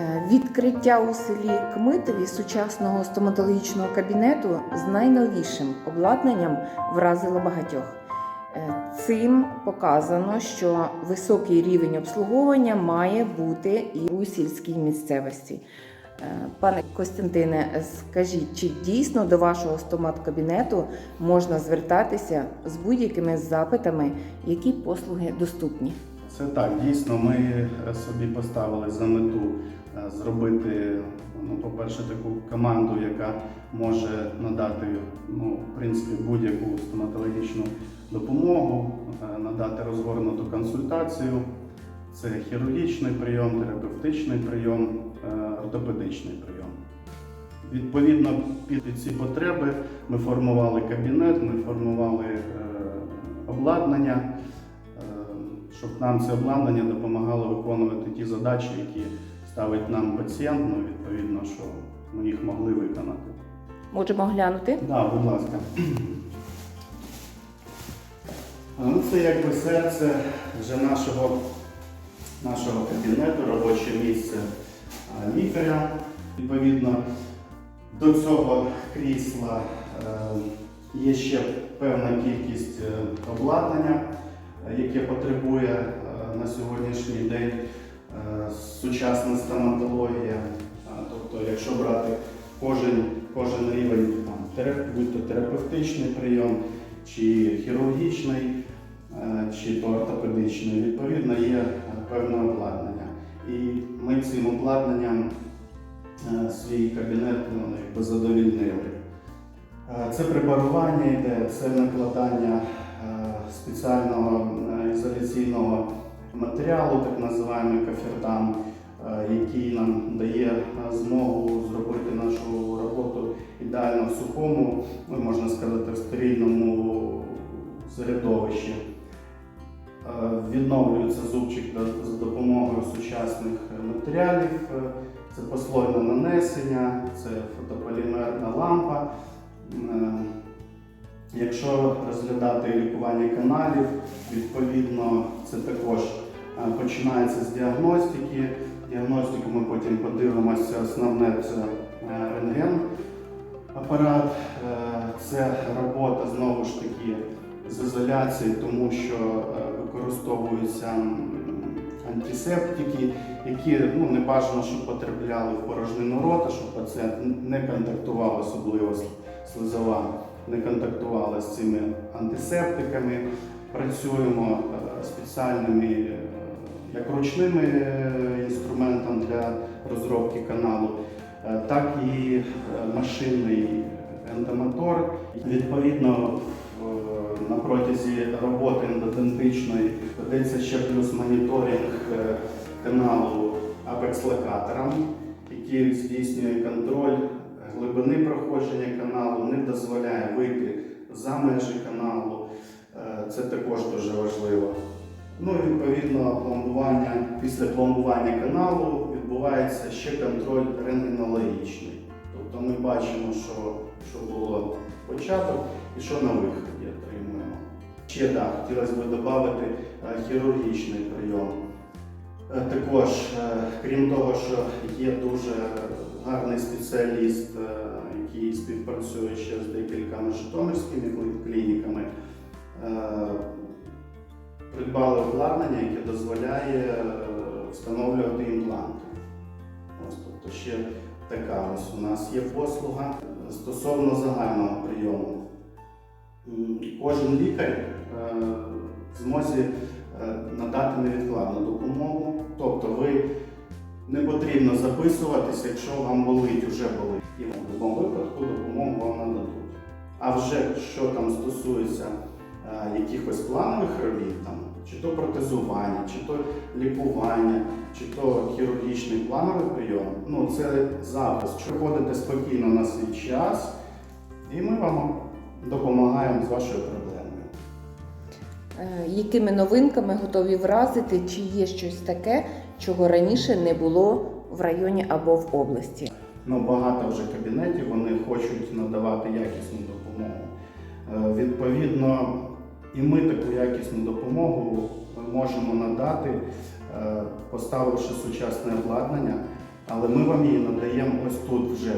Е, Відкриття у селі Кмитові сучасного стоматологічного кабінету з найновішим обладнанням вразило багатьох. Е, Цим показано, що високий рівень обслуговування має бути і у сільській місцевості. Е, Пане Костянтине, скажіть, чи дійсно до вашого стомат-кабінету можна звертатися з будь-якими запитами, які послуги доступні? Це так, дійсно, ми собі поставили за мету зробити, ну, по-перше, таку команду, яка може надати ну, в принципі, будь-яку стоматологічну допомогу, е, надати розгорнуту консультацію. Це хірургічний прийом, терапевтичний прийом, е, ортопедичний прийом. Відповідно під ці потреби ми формували кабінет, ми формували е, обладнання, е, щоб нам це обладнання допомагало виконувати ті задачі, які ставить нам пацієнт, ну відповідно, що ми їх могли виконати. Можемо глянути? Так, да, будь ласка. Ну, це якби серце вже нашого, нашого кабінету, робоче місце лікаря. Відповідно, до цього крісла е, є ще певна кількість е, обладнання, е, яке потребує на сьогоднішній день сучасна стоматологія. Тобто, якщо брати кожен, кожен рівень, там, терап- будь то терапевтичний прийом, чи хірургічний, е, чи то ортопедичний, відповідно є е, певне обладнання. І ми цим обладнанням е, свій кабінет ну, задовільнили. Е, Це препарування йде, це накладання е, спеціального е, ізоляційного матеріалу, так називаємо кафірдам, е, який нам дає е, змогу зробити нашу роботу ідеально в сухому, ну, можна сказати, в стерильному середовищі. Е, Відновлюється зубчик за- допомогою сучасних матеріалів. Це послойне нанесення, це фотополімерна лампа. Якщо розглядати лікування каналів, відповідно це також починається з діагностики. Діагностику ми потім подивимося. Основне це е, рентген апарат. Е, Це робота знову ж таки з ізоляції, тому що е, використовуються антисептики, які ну, не бажано, щоб потрапляли в порожнину рота, щоб пацієнт не контактував, особливо слизова, не контактувала з цими антисептиками. Працюємо спеціальними як ручними е, інструментами для розробки каналу, е, так і е, машинний ендомотор. Відповідно, на протязі роботи ендодентичної ведеться ще плюс моніторинг каналу апекс-локатором, який здійснює контроль глибини проходження каналу, не дозволяє вийти за межі каналу. Це також дуже важливо. Ну і відповідно пломбування після пломбування каналу відбувається ще контроль рентгенологічний. Тобто ми бачимо, що, що було початок і що на виході отримуємо. Ще так, хотілося б додати е, хірургічний прийом. Е, Також, е, крім того, що є дуже гарний спеціаліст, який співпрацює ще з декількома житомирськими клініками, придбали обладнання, яке дозволяє е, встановлювати імпланти. Ось, тобто ще така ось у нас є послуга стосовно загального прийому. Кожен лікар е, в змозі е, надати невідкладну допомогу. Тобто ви не потрібно записуватися, якщо вам болить, вже болить. І в будь-якому випадку допомогу вам нададуть. А вже що там стосується е, якихось планових робіт, там, чи то протезування, чи то лікування, чи то хірургічний плановий прийом, ну це запис. Приходите спокійно на свій час, і ми вам допомагаємо з вашою проблемою. Е, Якими новинками готові вразити, чи є щось таке, чого раніше не було в районі або в області? Ну, багато вже кабінетів вони хочуть надавати якісну допомогу. Е, Відповідно, і ми таку якісну допомогу можемо надати, е, поставивши сучасне обладнання, але ми вам її надаємо ось тут вже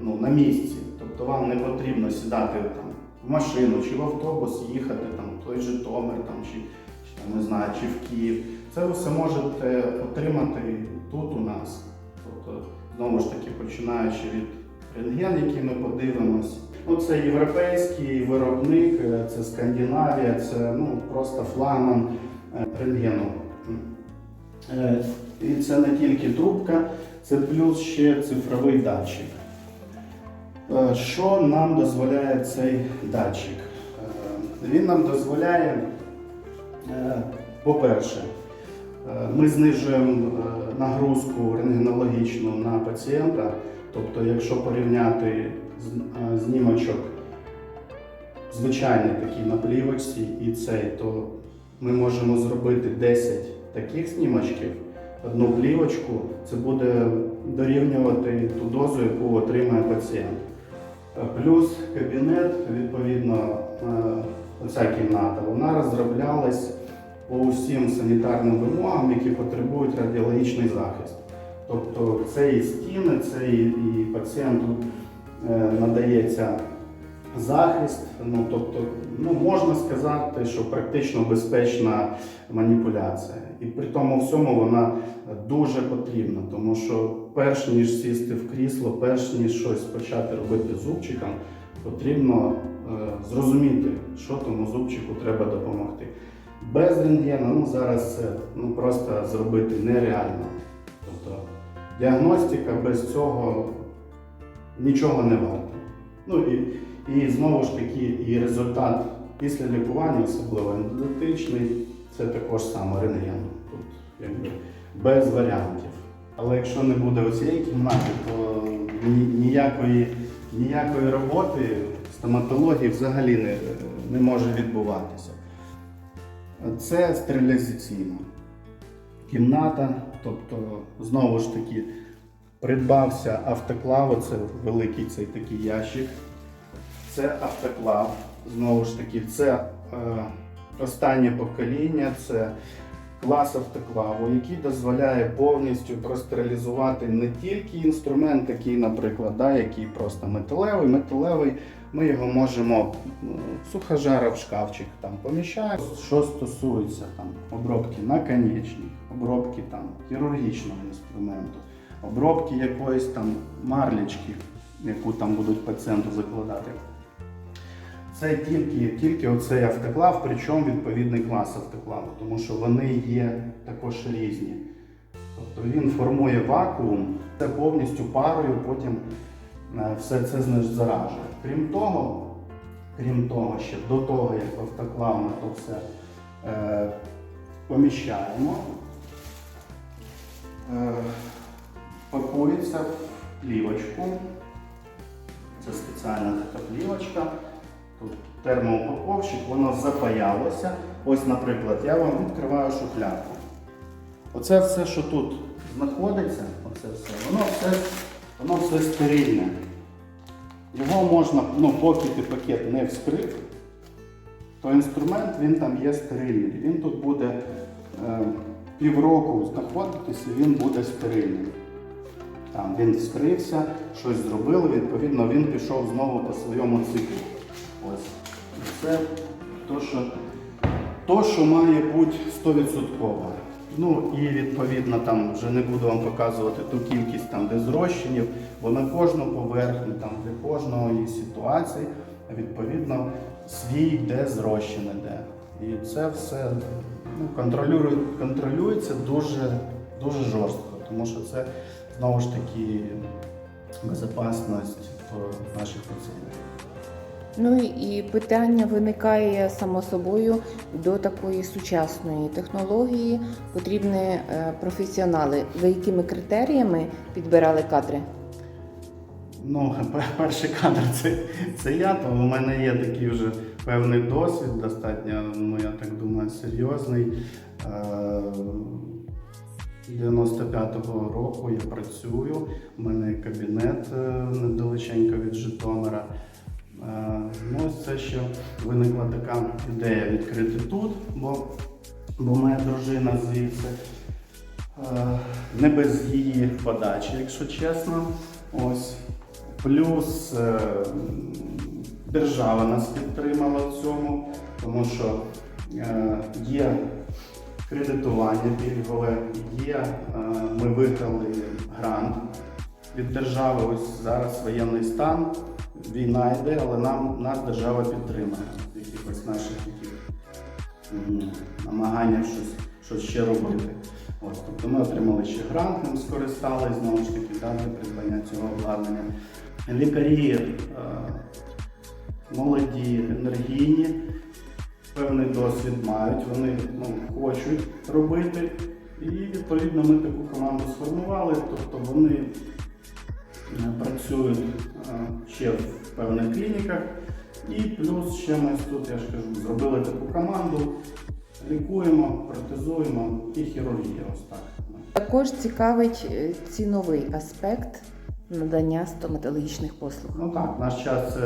ну, на місці. Тобто вам не потрібно сідати там, в машину чи в автобус, їхати там, в той Житомир там, чи, чи, там, не знаю, чи в Київ. Це все можете отримати тут у нас. Тобто, знову ж таки, починаючи від рентген, який ми подивимось. Ну, це європейський виробник, е, це Скандинавія, це ну, просто флагман е, рентгену. Е, І це не тільки трубка, це плюс ще цифровий датчик. Що нам дозволяє цей датчик? Він нам дозволяє, по-перше, ми знижуємо нагрузку рентгенологічну на пацієнта. Тобто, якщо порівняти знімочок звичайний такий на плівочці і цей, то ми можемо зробити 10 таких знімочків, одну плівочку, це буде дорівнювати ту дозу, яку отримає пацієнт. Е, Плюс кабінет, відповідно, е, оця кімната, вона розроблялась по усім санітарним вимогам, які потребують радіологічний захист. Тобто це і стіни, це і, і пацієнту е, надається захист. Ну, тобто, ну, можна сказати, що практично безпечна маніпуляція. І при тому всьому вона дуже потрібна, тому що перш ніж сісти в крісло, перш ніж щось почати робити зубчиком, потрібно е, зрозуміти, що тому зубчику треба допомогти. Без рентгена ну, зараз ну, просто зробити нереально. Тобто діагностика без цього нічого не варта. Ну і, і знову ж таки, і результат після лікування, особливо ендодонтичний, це також саме рентген. Тут якби без варіантів. Але якщо не буде оцієї кімнати, то ніякої, ніякої роботи стоматології взагалі не, не може відбуватися. Це стерилізаційна кімната, тобто, знову ж таки, придбався автоклав, це великий цей такий ящик. Це автоклав, знову ж таки, це е, останнє покоління, це клас автоклаву, який дозволяє повністю простерилізувати не тільки інструмент, такий, наприклад, да, який просто металевий, металевий. Ми його можемо ну, сухожара в шкафчик там поміщаємо. Що стосується там обробки наконечник, обробки там хірургічного інструменту, обробки якоїсь там марлічки, яку там будуть пацієнту закладати. Це тільки, тільки оцей автоклав, причому відповідний клас автоклаву, тому що вони є також різні. Тобто він формує вакуум, це повністю парою, потім е, все це заражує. Крім того, крім того, ще до того, як автоклав ми то все е, поміщаємо, е, пакується в плівочку. Це спеціальна така плівочка. Тут термоупаковщик, воно запаялося. Ось, наприклад, я вам відкриваю шухлядку. Оце все, що тут знаходиться, оце все, воно все, воно все стерильне. Його можна, ну, поки ти пакет не вскрив, то інструмент він там є стерильний. Він тут буде е, півроку знаходитися, він буде стерильним. Там він вскрився, щось зробили, відповідно, він пішов знову по своєму циклу. Ось. Це то, що, то, що має бути 100%. Ну і відповідно там вже не буду вам показувати ту кількість там, де зрощенів, бо на кожну поверхню, там, для кожної ситуації, відповідно, свій де зрощене де. І це все ну, контролює, контролюється дуже, дуже жорстко, тому що це знову ж таки безпечність наших пацієнтів. Ну і питання виникає само собою до такої сучасної технології. Потрібні е, професіонали. Ви якими критеріями підбирали кадри? Ну, перший кадр це, це я, то у мене є такий вже певний досвід, достатньо, ну я так думаю, серйозний. Е, 95-го року я працюю, у мене кабінет е, недалеченько від Житомира. Е, Ну, це ще виникла така ідея відкрити тут, бо, бо моя дружина звідси. Е, Не без її подачі, якщо чесно. Ось. Плюс держава нас підтримала в цьому, тому що є кредитування пільгове, є, е, ми виграли грант від держави. Ось зараз воєнний стан, війна йде, але нам нас держава підтримує якихось наших яких, м, намаганнях щось, щось ще робити. Ось, тобто ми отримали ще грант, ним скористались знову ж таки да, для придбання цього обладнання. Лікарі е, молоді, енергійні, певний досвід мають, вони ну, хочуть робити. І відповідно ми таку команду сформували, тобто вони е, працюють е, ще в певних клініках. І плюс ще ми тут, я ж кажу, зробили таку команду, лікуємо, протезуємо і хірургія. Ось так. Також цікавить е, ціновий аспект надання стоматологічних послуг. Ну так, наш час,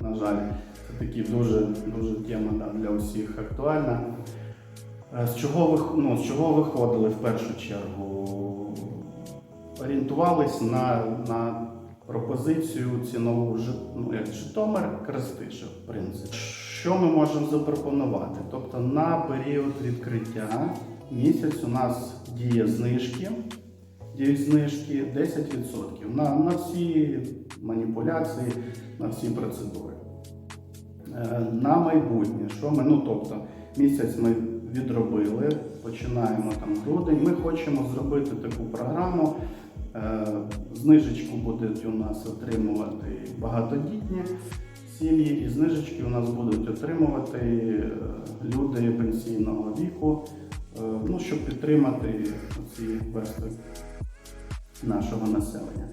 на жаль, такі дуже, дуже тема да, для усіх актуальна. Е, З чого, ви, ну, з чого виходили в першу чергу? Орієнтувались на, на пропозицію цінову ну, як Житомир Крестиша, в принципі. Що ми можемо запропонувати? Тобто на період відкриття місяць у нас діє знижки, діють знижки 10% на, на всі маніпуляції, на всі процедури. Е, На майбутнє, що ми, ну тобто, місяць ми відробили, починаємо там грудень. Ми хочемо зробити таку програму. Е, Знижечку будуть у нас отримувати багатодітні сім'ї, і знижечки у нас будуть отримувати е, люди пенсійного віку, ну, щоб підтримати ці верстви нашого населення.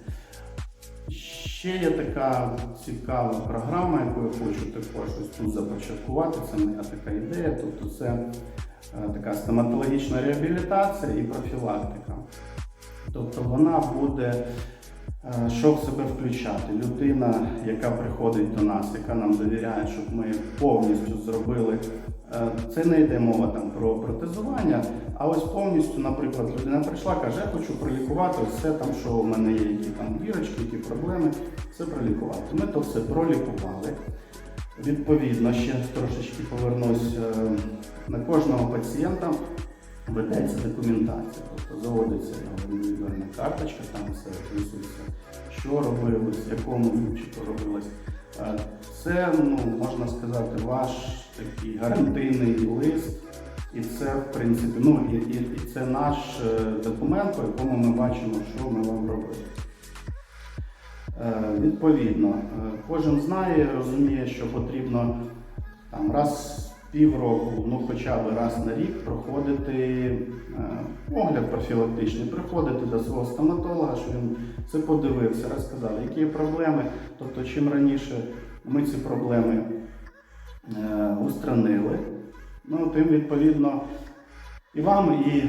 Ще є така цікава програма, яку я хочу також ось тут започаткувати. Це моя така ідея. Тобто це е, така стоматологічна реабілітація і профілактика. Тобто вона буде, е, що в себе включати? Людина, яка приходить до нас, яка нам довіряє, щоб ми повністю зробили. е, Це не йде мова там про протезування, а ось повністю, наприклад, людина прийшла, каже, я хочу пролікувати все там, що у мене є, які там дірочки, які проблеми, все пролікувати. Ми то все пролікували. Відповідно, ще трошечки повернусь е, на кожного пацієнта ведеться документація, тобто заводиться його індивідуальна карточка, там все описується, що робилось, в якому зубчику робилось. Е, Це, ну, можна сказати, ваш такий гарантийний лист, і це, в принципі, ну і, і, і це наш е, документ, по якому ми бачимо, що ми вам робили. Е, Відповідно, е, кожен знає, розуміє, що потрібно там раз півроку, ну хоча б раз на рік проходити е, огляд профілактичний, приходити до свого стоматолога, щоб він це подивився, розказав, які є проблеми. Тобто, чим раніше ми ці проблеми е, устранили, ну тим відповідно і вам, і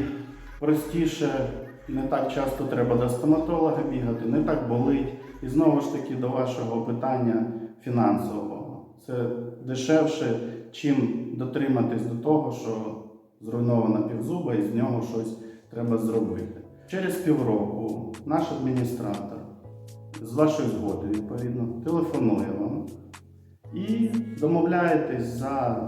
простіше, не так часто треба до стоматолога бігати, не так болить. І знову ж таки до вашого питання фінансового. Це дешевше, чим дотриматись до того, що зруйнована півзуба і з нього щось треба зробити. Через півроку наш адміністратор з вашої згоди, відповідно, телефонує вам і домовляєтесь за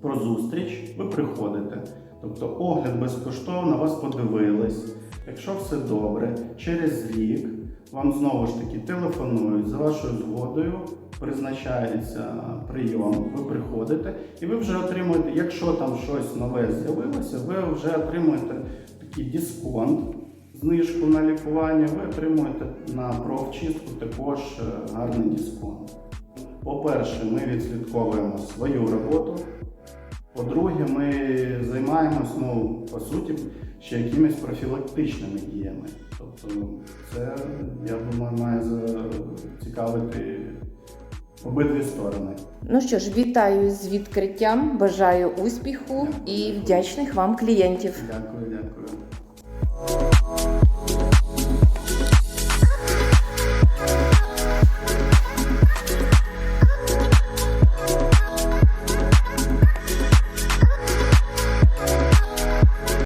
про зустріч, ви приходите. Тобто огляд безкоштовно, вас подивились. Якщо все добре, через рік вам знову ж таки телефонують за вашою згодою, призначається прийом, ви приходите і ви вже отримуєте, якщо там щось нове з'явилося, ви вже отримуєте такий дисконт, знижку на лікування, ви отримуєте на профчистку також е, гарний дисконт. По-перше, ми відслідковуємо свою роботу. По-друге, ми займаємось, ну, по суті, ще якимись профілактичними діями. Тобто це, я думаю, має зацікавити обидві сторони. Ну що ж, вітаю з відкриттям, бажаю успіху і вдячних вам клієнтів. Дякую, дякую.